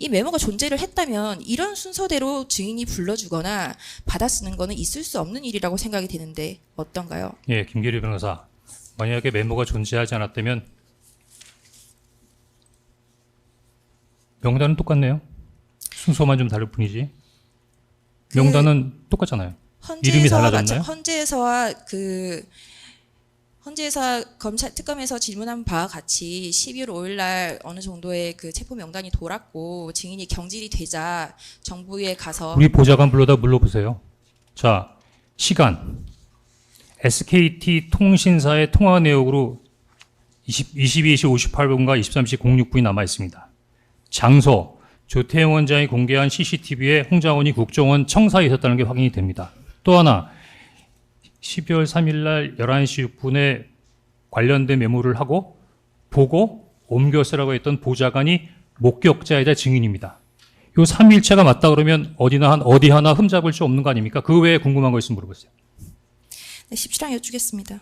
이 메모가 존재를 했다면 이런 순서대로 증인이 불러주거나 받아쓰는 거는 있을 수 없는 일이라고 생각이 되는데 어떤가요? 예, 김계리 변호사. 만약에 메모가 존재하지 않았다면 명단은 똑같네요. 순서만 좀 다를 뿐이지. 명단은 똑같잖아요. 이름이 달라졌나요? 헌재에서와 그 헌재에서 검찰 특검에서 질문한 바와 같이 12월 5일 날 어느 정도의 그 체포 명단이 돌았고 증인이 경질이 되자 정부에 가서 우리 보좌관 불러다 물어보세요. 자, 시간. SKT 통신사의 통화 내역으로 20, 22시 58분과 23시 06분이 남아 있습니다. 장소. 조태영 원장이 공개한 CCTV에 홍장원이 국정원 청사에 있었다는 게 확인이 됩니다. 또 하나 12월 3일 날 11시 6분에 관련된 메모를 하고 보고 옮겨 쓰라고 했던 보좌관이 목격자이자 증인입니다. 요 3일체가 맞다 그러면 어디나 한 어디 하나 흠잡을 수 없는 거 아닙니까? 그 외에 궁금한 거 있으면 물어보세요. 네, 17항 여쭈겠습니다.